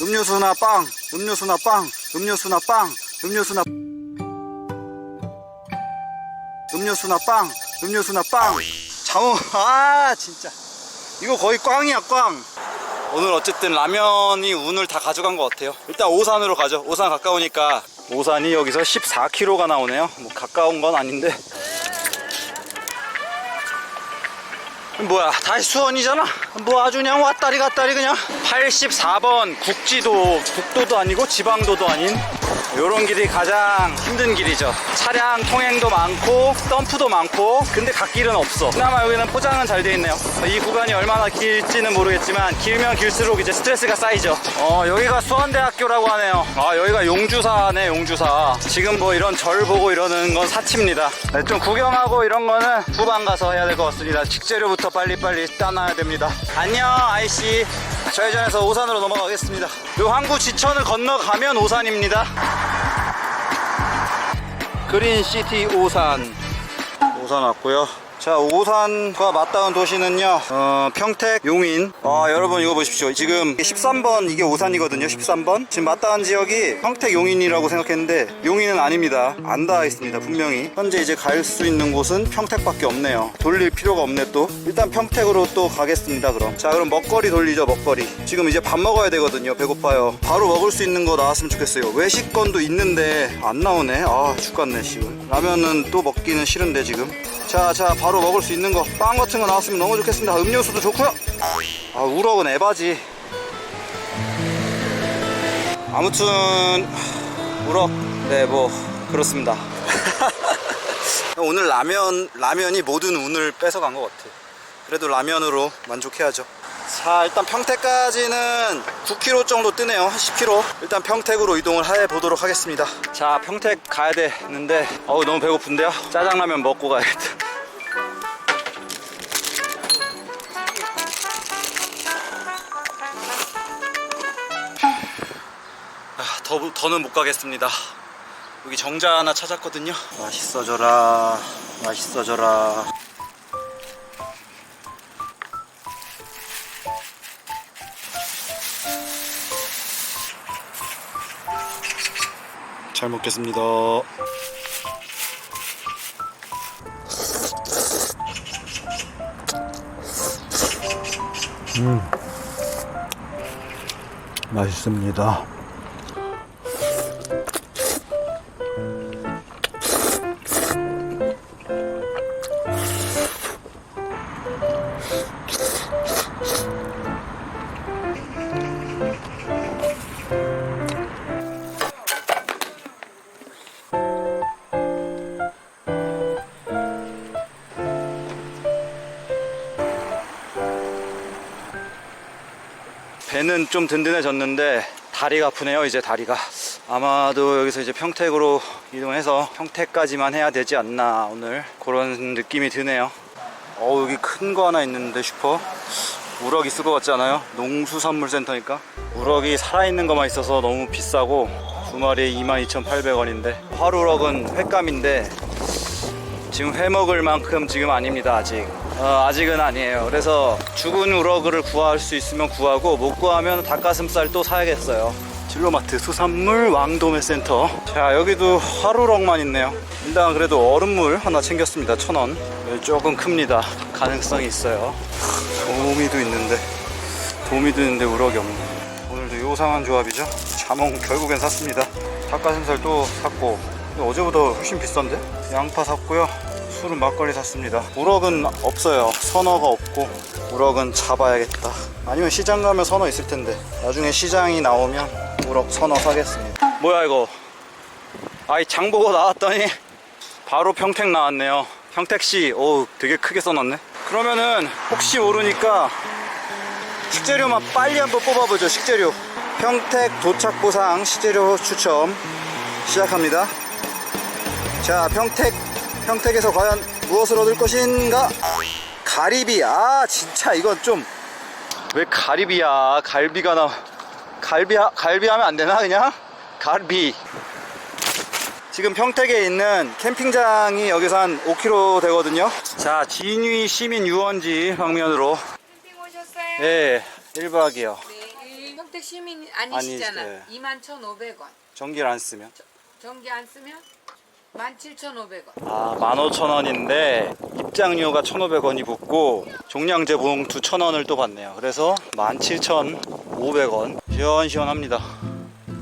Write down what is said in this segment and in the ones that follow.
음료수나 빵, 음료수나 빵, 음료수나 빵, 음료수나 음료수나 빵, 음료수나 빵. 장어, 아 진짜 이거 거의 꽝이야 꽝. 오늘 어쨌든 라면이 운을 다 가져간 것 같아요. 일단 오산으로 가죠. 오산 가까우니까 오산이 여기서 14km가 나오네요. 뭐 가까운 건 아닌데. 뭐야 다시 수원이잖아. 뭐 아주 그냥 왔다리 갔다리 그냥. 84번 국지도 국도도 아니고 지방도도 아닌 요런 길이 가장 힘든 길이죠. 차량 통행도 많고 덤프도 많고 근데 갓길은 없어. 그나마 여기는 포장은 잘 돼 있네요. 이 구간이 얼마나 길지는 모르겠지만 길면 길수록 이제 스트레스가 쌓이죠. 어 여기가 수원대학교라고 하네요. 아 여기가 용주사네 용주사. 지금 뭐 이런 절 보고 이러는 건 사치입니다. 네, 좀 구경하고 이런 거는 후반 가서 해야 될 것 같습니다. 식재료부터 빨리빨리 따놔야 됩니다. 안녕 아이씨. 좌회전해서 오산으로 넘어가겠습니다. 요 항구 지천을 건너가면 오산입니다 그린시티 오산. 오산 왔고요 자 오산과 맞닿은 도시는요 어, 평택 용인. 아 여러분 이거 보십시오. 지금 13번 이게 오산이거든요 13번. 지금 맞닿은 지역이 평택 용인이라고 생각했는데 용인은 아닙니다. 안 닿아 있습니다 분명히. 현재 이제 갈 수 있는 곳은 평택밖에 없네요. 돌릴 필요가 없네 또. 일단 평택으로 또 가겠습니다 그럼. 자 그럼 먹거리 돌리죠 먹거리. 지금 이제 밥 먹어야 되거든요 배고파요. 바로 먹을 수 있는 거 나왔으면 좋겠어요. 외식권도 있는데 안 나오네. 아 죽겠네 씨발 라면은 또 먹기는 싫은데 지금 자, 자, 바로 먹을 수 있는 거. 빵 같은 거 나왔으면 너무 좋겠습니다. 음료수도 좋고요. 아, 우럭은 에바지. 아무튼, 우럭, 네, 뭐, 그렇습니다. 오늘 라면, 라면이 모든 운을 뺏어간 것 같아. 그래도 라면으로 만족해야죠. 자, 일단 평택까지는 9km 정도 뜨네요. 한 10km. 일단 평택으로 이동을 해 보도록 하겠습니다. 자, 평택 가야 되는데, 어우, 너무 배고픈데요? 짜장라면 먹고 가야겠다. 아, 더, 더는 못 가겠습니다. 여기 정자 하나 찾았거든요. 맛있어져라. 맛있어져라. 잘 먹겠습니다. 음, 맛있습니다. 배는 좀 든든해졌는데 다리가 아프네요 이제 다리가. 아마도 여기서 이제 평택으로 이동해서 평택까지만 해야 되지 않나 오늘. 그런 느낌이 드네요. 어 여기 큰 거 하나 있는데 슈퍼. 우럭 있을 것 같지 않아요? 농수산물센터니까. 우럭이 살아있는 것만 있어서 너무 비싸고 두 마리에 22,800원인데. 화우럭은 횟감인데 지금 회 먹을 만큼 지금 아닙니다 아직. 어, 아직은 아니에요. 그래서 죽은 우럭을 구할 수 있으면 구하고 못 구하면 닭가슴살 또 사야겠어요. 진로마트 수산물 왕도매 센터. 자 여기도 화루럭만 있네요. 일단 그래도 얼음물 하나 챙겼습니다 천원. 조금 큽니다. 가능성이 있어요. 도미도 있는데. 도미도 있는데 우럭이 없네. 오늘도 요상한 조합이죠? 자몽 결국엔 샀습니다. 닭가슴살 또 샀고 어제보다 훨씬 비싼데? 양파 샀고요. 술은 막걸리 샀습니다. 우럭은 없어요. 선어가 없고 우럭은 잡아야겠다. 아니면 시장 가면 선어 있을 텐데 나중에 시장이 나오면 우럭 선어 사겠습니다. 뭐야 이거? 아이 장 보고 나왔더니 바로 평택 나왔네요. 평택시 오 되게 크게 써놨네. 그러면은 혹시 모르니까 식재료만 빨리 한번 뽑아보죠 식재료. 평택 도착 보상 식재료 추첨 시작합니다 자 평택 평택에서 과연 무엇을 얻을 것인가 가리비 아 진짜 이건 좀왜 가리비야 갈비가 나 갈비 하- 갈비 하면 안 되나 그냥 갈비 지금 평택에 있는 캠핑장이 여기서 한 5km 되거든요 자 진위 시민 유원지 방면으로 캠핑 오셨어요? 예 1박이요 네. 평택 시민 아니시잖아. 아니, 네. 21,500원. 전기를 안 쓰면 전기 안 쓰면 17,500원. 아 15,000원인데 입장료가 1,500원이 붙고 종량제 봉투 1,000원을 또 받네요. 그래서 17,500원. 시원시원합니다.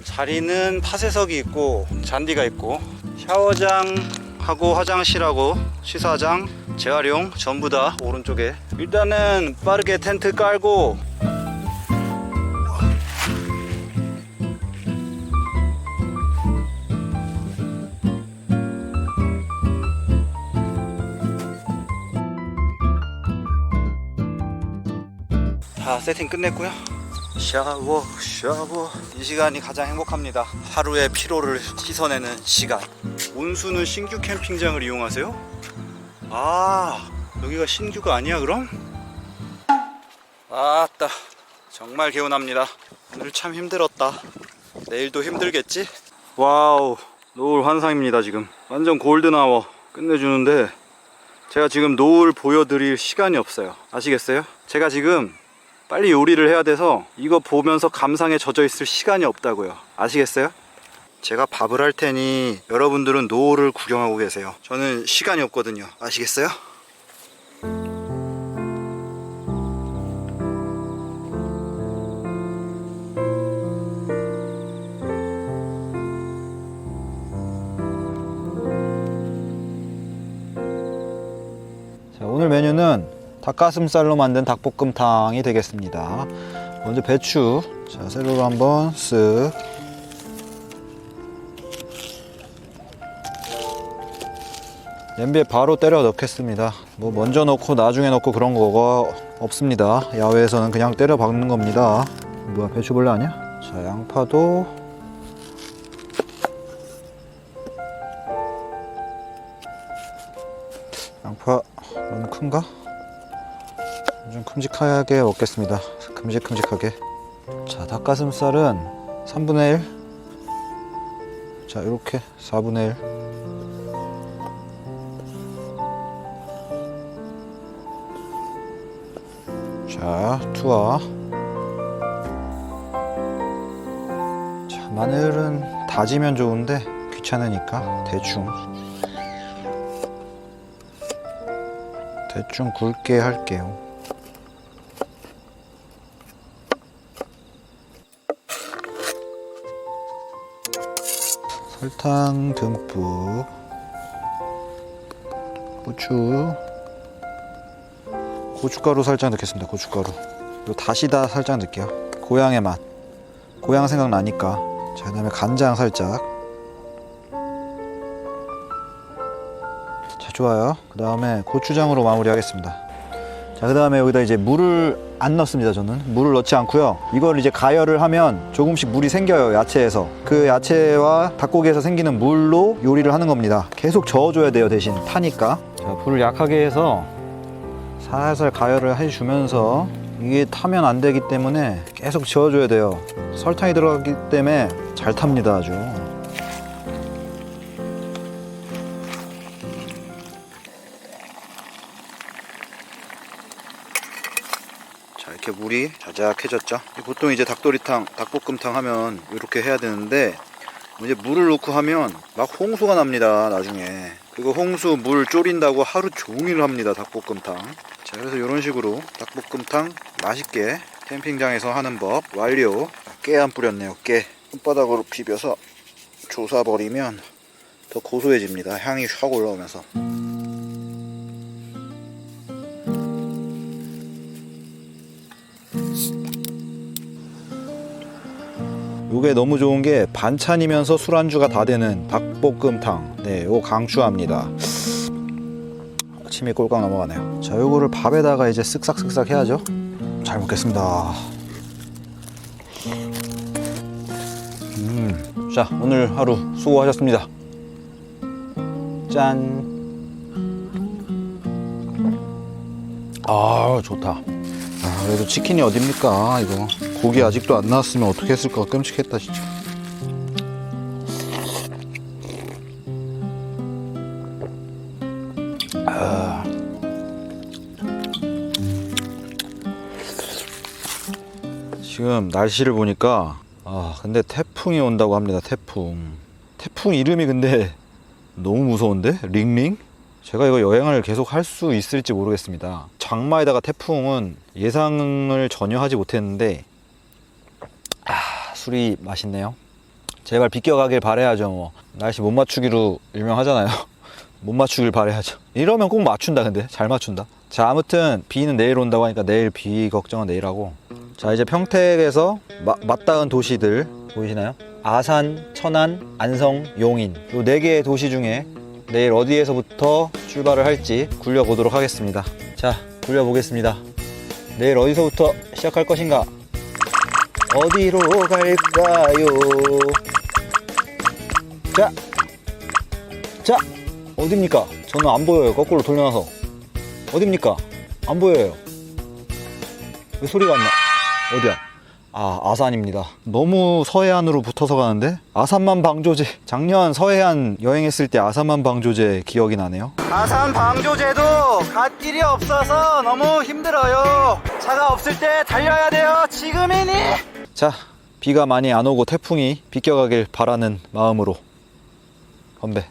자리는 파쇄석이 있고 잔디가 있고 샤워장하고 화장실하고 시사장 재활용 전부 다 오른쪽에. 일단은 빠르게 텐트 깔고 다 세팅 끝냈고요. 샤워 샤워 이 시간이 가장 행복합니다. 하루의 피로를 씻어내는 시간. 온수는 신규 캠핑장을 이용하세요? 아 여기가 신규가 아니야 그럼? 아따 정말 개운합니다. 오늘 참 힘들었다. 내일도 힘들겠지? 와우 노을 환상입니다 지금 완전 골든아워 끝내주는데 제가 지금 노을 보여드릴 시간이 없어요 아시겠어요? 제가 지금 빨리 요리를 해야 돼서 이거 보면서 감상에 젖어 있을 시간이 없다고요 아시겠어요? 제가 밥을 할 테니 여러분들은 노을을 구경하고 계세요 저는 시간이 없거든요 아시겠어요? 자, 오늘 메뉴는 닭가슴살로 만든 닭볶음탕이 되겠습니다. 먼저 배추, 자, 셀로로 한번 쓱. 냄비에 바로 때려 넣겠습니다. 뭐 먼저 넣고 나중에 넣고 그런 거가 없습니다. 야외에서는 그냥 때려 박는 겁니다. 뭐야 배추벌레 아니야? 자 양파도 양파 너무 큰가? 좀 큼직하게 먹겠습니다. 큼직큼직하게. 자, 닭가슴살은 3분의 1. 자, 이렇게 4분의 1. 자, 투하. 자, 마늘은 다지면 좋은데 귀찮으니까 대충. 대충 굵게 할게요. 설탕 듬뿍, 고추, 고춧가루 살짝 넣겠습니다. 고춧가루. 그리고 다시다 살짝 넣을게요. 고향의 맛. 고향 생각 나니까. 자, 그다음에 간장 살짝. 자, 좋아요. 그 다음에 고추장으로 마무리하겠습니다. 자, 그 다음에 여기다 이제 물을 안 넣습니다, 저는. 물을 넣지 않고요. 이걸 이제 가열을 하면 조금씩 물이 생겨요, 야채에서. 그 야채와 닭고기에서 생기는 물로 요리를 하는 겁니다. 계속 저어줘야 돼요, 대신. 타니까. 자, 불을 약하게 해서 살살 가열을 해주면서 이게 타면 안 되기 때문에 계속 저어줘야 돼요. 설탕이 들어가기 때문에 잘 탑니다, 아주. 자 이렇게 물이 자작해졌죠. 보통 이제 닭도리탕 닭볶음탕 하면 이렇게 해야 되는데 이제 물을 넣고 하면 막 홍수가 납니다 나중에. 그리고 홍수 물 졸인다고 하루 종일 합니다 닭볶음탕. 자 그래서 이런 식으로 닭볶음탕 맛있게 캠핑장에서 하는 법 완료. 깨 안 뿌렸네요 깨 손바닥으로 비벼서 조사버리면 더 고소해집니다. 향이 확 올라오면서 요게 너무 좋은 게 반찬이면서 술안주가 다 되는 닭볶음탕. 네 요거 강추합니다. 침이 꼴깍 넘어가네요. 자 요거를 밥에다가 이제 쓱싹쓱싹 해야죠. 잘 먹겠습니다. 음, 자 오늘 하루 수고하셨습니다. 짠. 아, 좋다. 아, 그래도 치킨이 어딥니까, 이거. 고기 아직도 안 나왔으면 어떻게 했을까 끔찍했다, 진짜. 아. 지금 날씨를 보니까 아 근데 태풍이 온다고 합니다 태풍 태풍 이름이 근데 너무 무서운데 링링 제가 이거 여행을 계속 할 수 있을지 모르겠습니다 장마에다가 태풍은 예상을 전혀 하지 못했는데 아 술이 맛있네요. 제발 비껴가길 바래야죠 뭐. 날씨 못 맞추기로 유명하잖아요. 못 맞추길 바래야죠. 이러면 꼭 맞춘다 근데. 잘 맞춘다. 자 아무튼 비는 내일 온다고 하니까 내일 비 걱정은 내일 하고. 자 이제 평택에서 마- 맞닿은 도시들 보이시나요? 아산, 천안, 안성, 용인. 요네 개의 도시 중에 내일 어디에서부터 출발을 할지 굴려보도록 하겠습니다. 자 굴려보겠습니다. 내일 어디서부터 시작할 것인가 어디로 갈까요? 자, 자 어딥니까? 저는 안 보여요. 거꾸로 돌려놔서. 어딥니까? 안 보여요. 왜 소리가 안 나? 어디야? 아 아산입니다. 너무 서해안으로 붙어서 가는데? 아산만 방조제. 작년 서해안 여행했을 때 아산만 방조제 기억이 나네요. 아산 방조제도 갓 길이 없어서 너무 힘들어요. 차가 없을 때 달려야 돼요. 지금이니 자 비가 많이 안 오고 태풍이 비껴가길 바라는 마음으로 건배